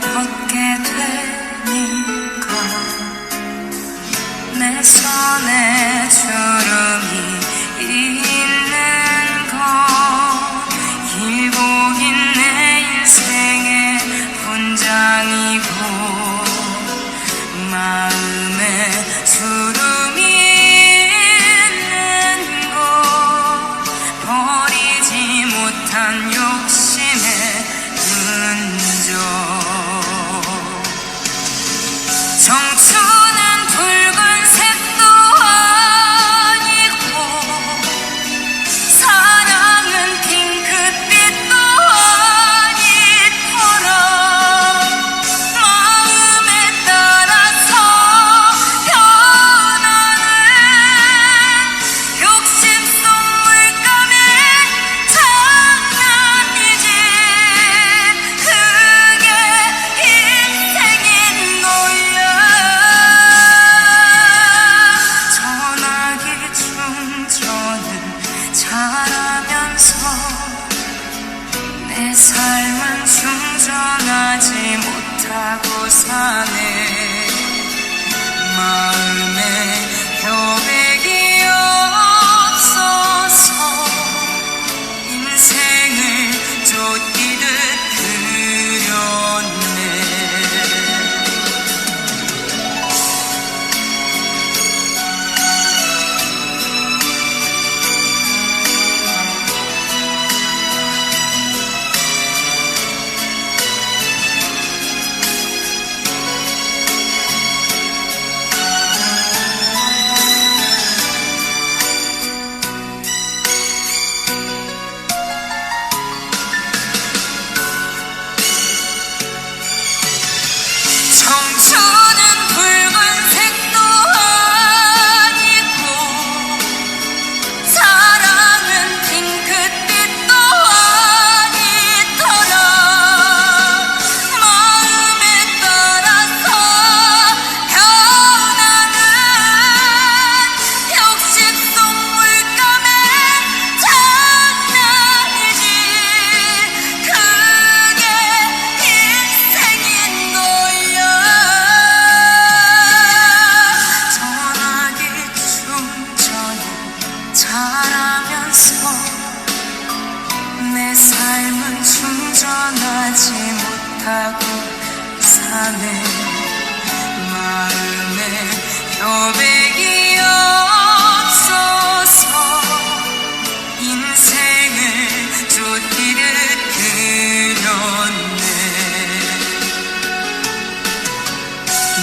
벗게 되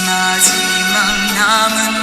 마지막 남은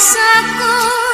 옥사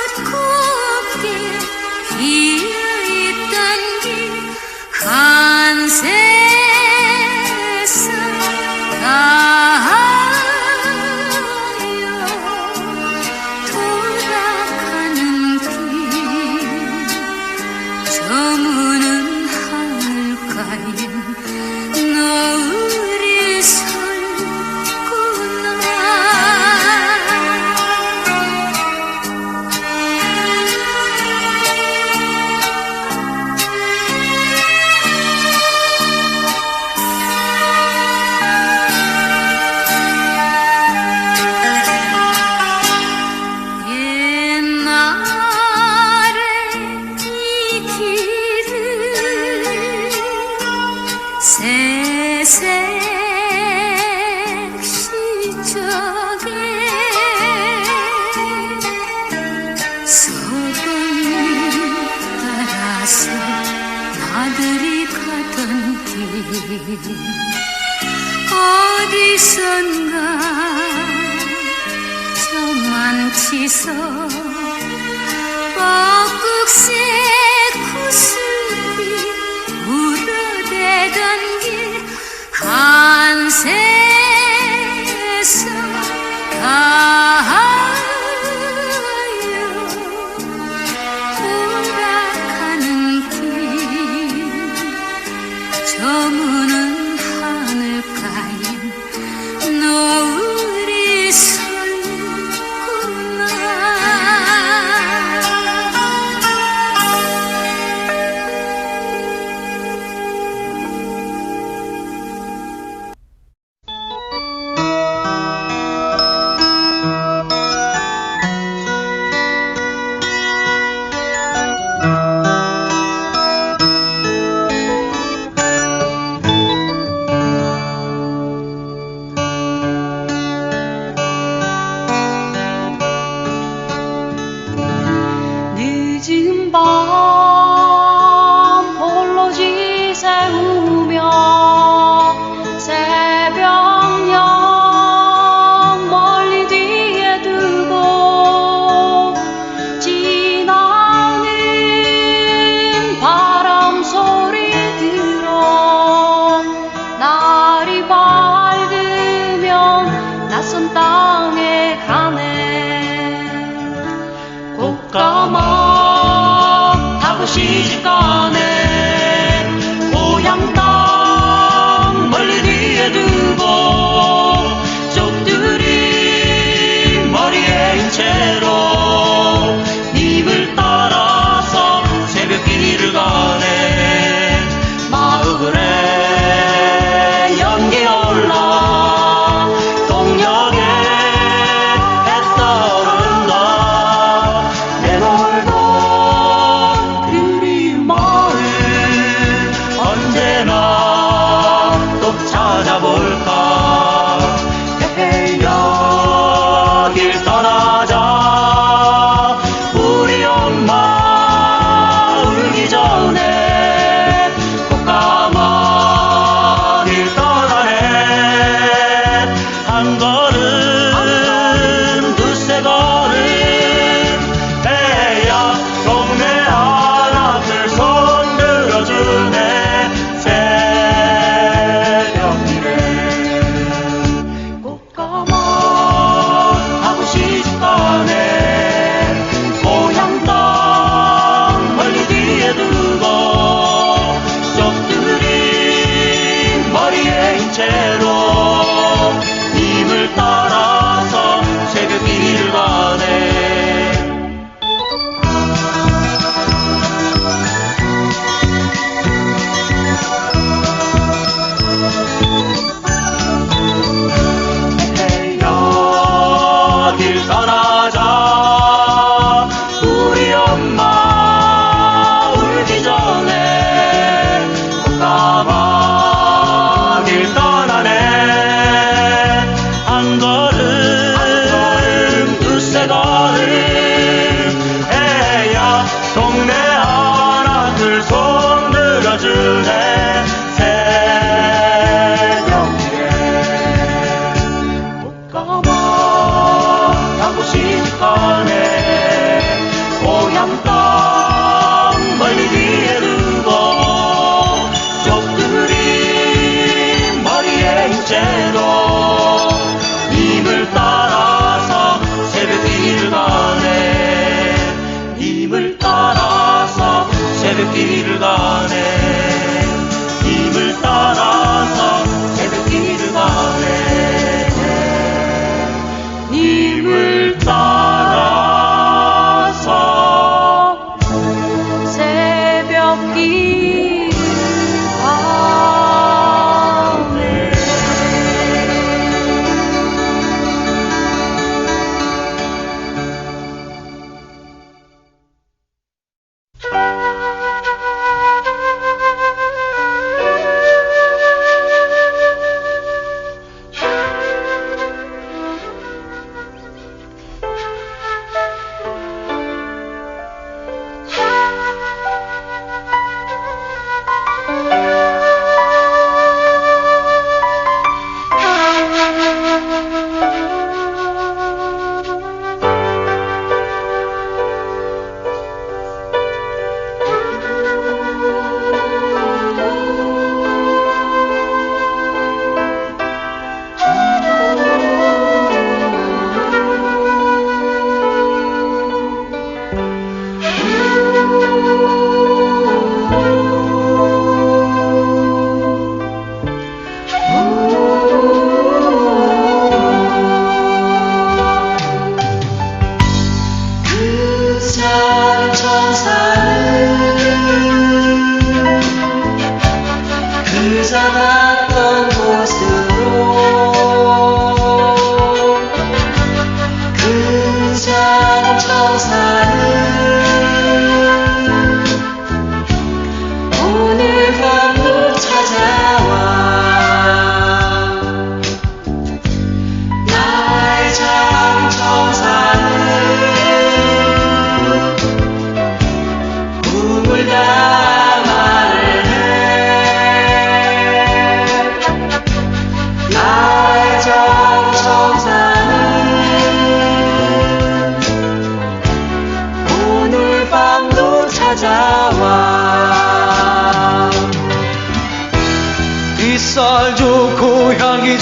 길 떠나자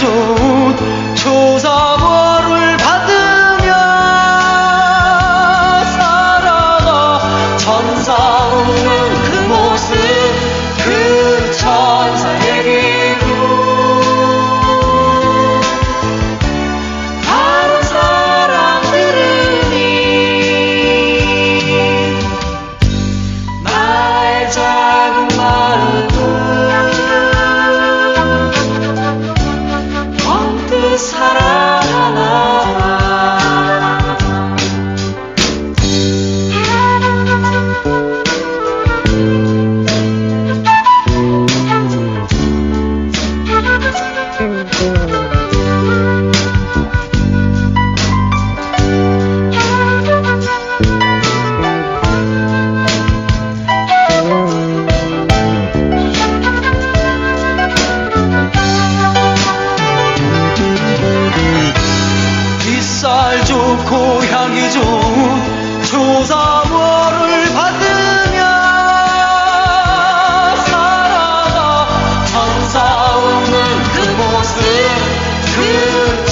show Sarah.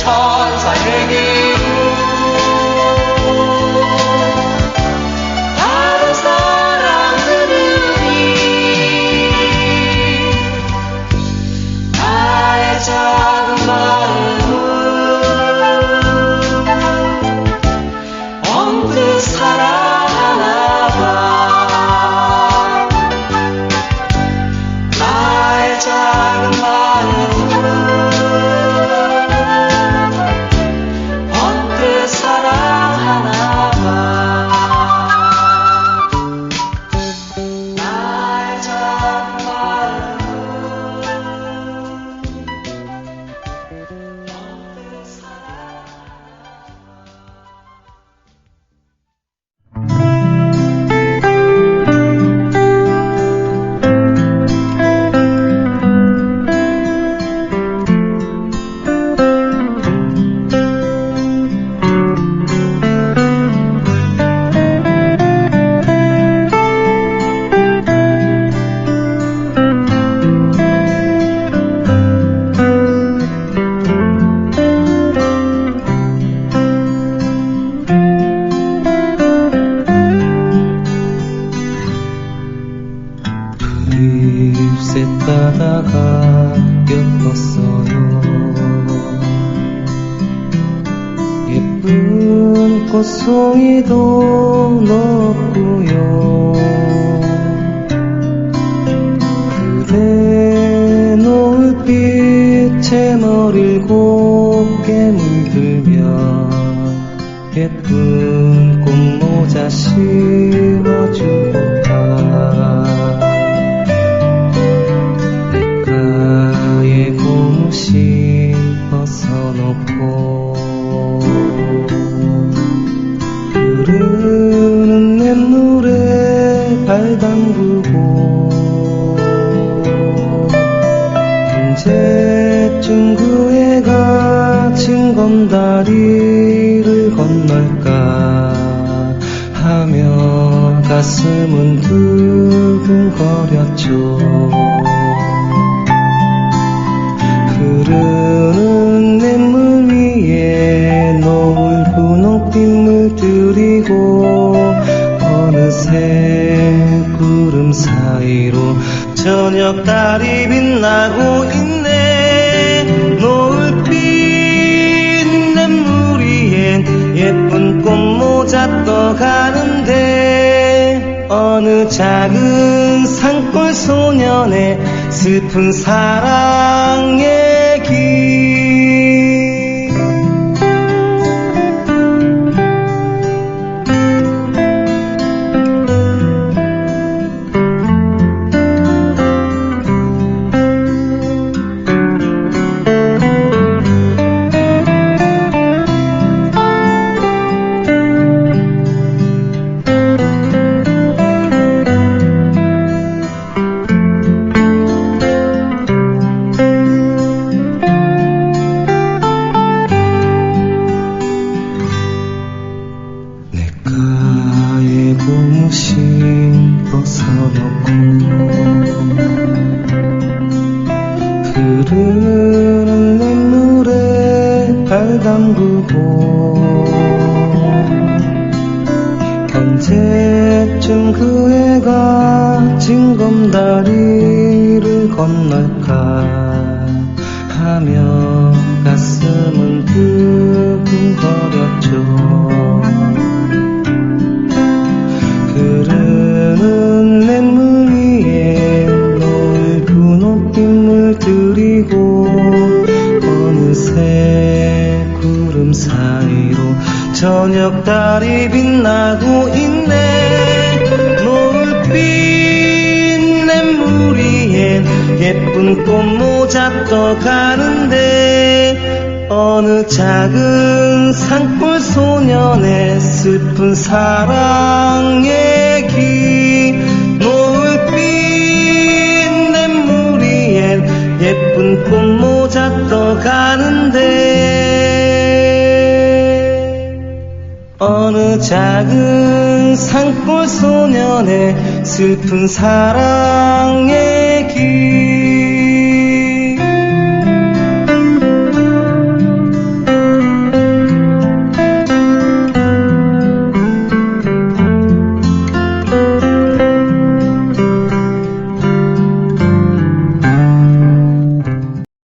guitar. 꽃송이도 넣었고요. 그대 노을빛에 머리를 곱게 물들며 예쁜 꽃모자 심 징검다리를 건널까 하며 가슴은 두근거렸죠. 흐르는 냇물 위에 노을 분홍빛 물들이고 어느새 구름 사이로 저녁 달이 빛나고 꽃모자 떠가는데 어느 작은 산골 소년의 슬픈 사랑 얘 담그고 언제쯤 그 애가 징검다리를 건널까 하며 가슴은 두근거렸죠 저녁 달이 빛나고 있네. 노을빛 냇물 위엔 예쁜 꽃모자 떠가는데 어느 작은 산골 소년의 슬픈 사랑 얘기 어느 작은 산골 소년의 슬픈 사랑 얘기